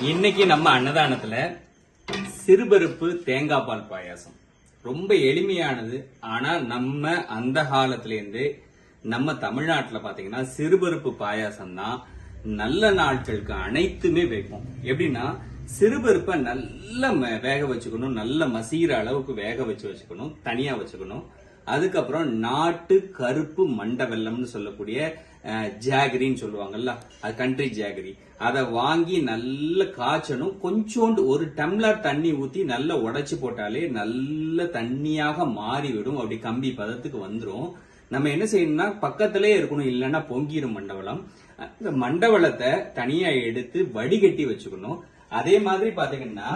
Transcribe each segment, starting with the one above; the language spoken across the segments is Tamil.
இன்னைக்கு நம்ம அன்னதானத்துல சிறுபருப்பு தேங்காய் பால் பாயாசம். ரொம்ப எளிமையானது. ஆனா நம்ம அந்த காலத்துல இருந்து நம்ம தமிழ்நாட்டில் பாத்தீங்கன்னா சிறுபருப்பு பாயாசம் தான் நல்ல நாட்களுக்கு அனைத்துமே வைப்போம். எப்படின்னா சிறுபருப்பை நல்ல ம- வேக வச்சுக்கணும். நல்ல மசீர அளவுக்கு வேக வச்சு வச்சுக்கணும். தனியா வச்சுக்கணும். அதுக்கப்புறம் நாட்டு கருப்பு மண்டவெல்லம்னு சொல்லக்கூடிய ஜாகரின்னு சொல்லுவாங்கல்ல அது கண்ட்ரி ஜாகரி. அதை வாங்கி நல்லா காய்ச்சணும் கொஞ்சோண்டு ஒரு டம்ளர் தண்ணி ஊத்தி நல்லா உடைச்சு போட்டாலே நல்ல தண்ணியாக மாறிவிடும். அப்படி கம்பி பதத்துக்கு வந்துடும் நம்ம என்ன செய்யணும்னா பக்கத்திலே இருக்கணும் இல்லைன்னா பொங்கிடும் மண்டவளம் இந்த மண்டவளத்தை தனியா எடுத்து வடிகட்டி வச்சுக்கணும். அதே மாதிரி பாத்தீங்கன்னா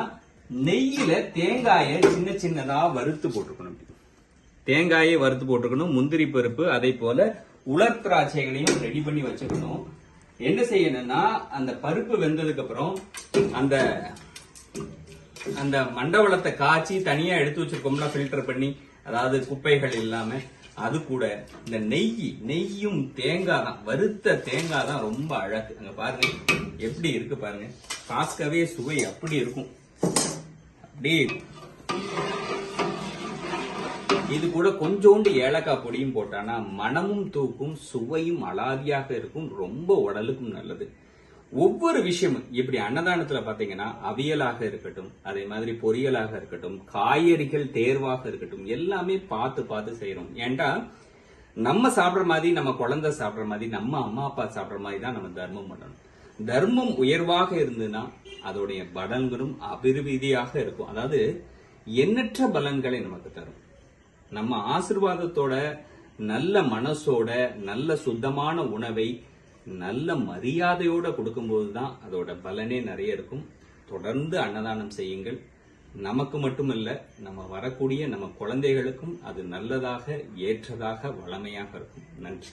நெய்யில தேங்காயை சின்ன சின்னதா வறுத்து போட்டுக்கணும். இப்படி. தேங்காயை வறுத்து போட்டுக்கணும் முந்திரி பருப்பு அதே போல உலர் திராட்சைகளையும் ரெடி பண்ணி வச்சுக்கணும். என்ன செய்யணும்னா அந்த பருப்பு வெந்ததுக்கு அப்புறம் அந்த அந்த மண்டவளத்தை காய்ச்சி தனியா எடுத்து வச்சிருக்கோம்ல ஃபில்டர் பண்ணி அதாவது குப்பைகள் இல்லாம அது கூட இந்த நெய் நெய்யும் தேங்காய் தான் வறுத்த தேங்காய் தான் ரொம்ப அழகு. அங்க பாருங்க எப்படி இருக்கு பாருங்க. பார்க்கவே சுவை அப்படி இருக்கும். அப்படியே இது கூட கொஞ்சோண்டு ஏலக்காய் பொடியும் போட்டானா மனமும் தூக்கும் சுவையும் அலாதியாக இருக்கும் ரொம்ப உடலுக்கும் நல்லது. ஒவ்வொரு விஷயமும் இப்படி அன்னதானத்துல பாத்தீங்கன்னா அவியலாக இருக்கட்டும் அதே மாதிரி பொரியலாக இருக்கட்டும் காய்கறிகள் தேர்வாக இருக்கட்டும் எல்லாமே பார்த்து பார்த்து செய்யறோம் ஏன்டா நம்ம சாப்பிடுற மாதிரி நம்ம குழந்தை சாப்பிடுற மாதிரி நம்ம அம்மா அப்பா சாப்பிடுற மாதிரி தான் நம்ம தர்மம் பண்ணணும். தர்மம் உயர்வாக இருந்ததுன்னா அதோடைய பலன்களும் அபிவிருத்தியாக இருக்கும். அதாவது எண்ணற்ற பலன்களை நமக்கு தரும். நம்ம ஆசிர்வாதத்தோட நல்ல மனசோட நல்ல சுத்தமான உணவை நல்ல மரியாதையோட கொடுக்கும்போது தான் அதோட பலனே நிறைய இருக்கும். தொடர்ந்து அன்னதானம் செய்யுங்கள். நமக்கு மட்டுமல்ல நம்ம வரக்கூடிய நம்ம குழந்தைகளுக்கும் அது நல்லதாக ஏற்றதாக வளமையாக இருக்கும். நன்றி.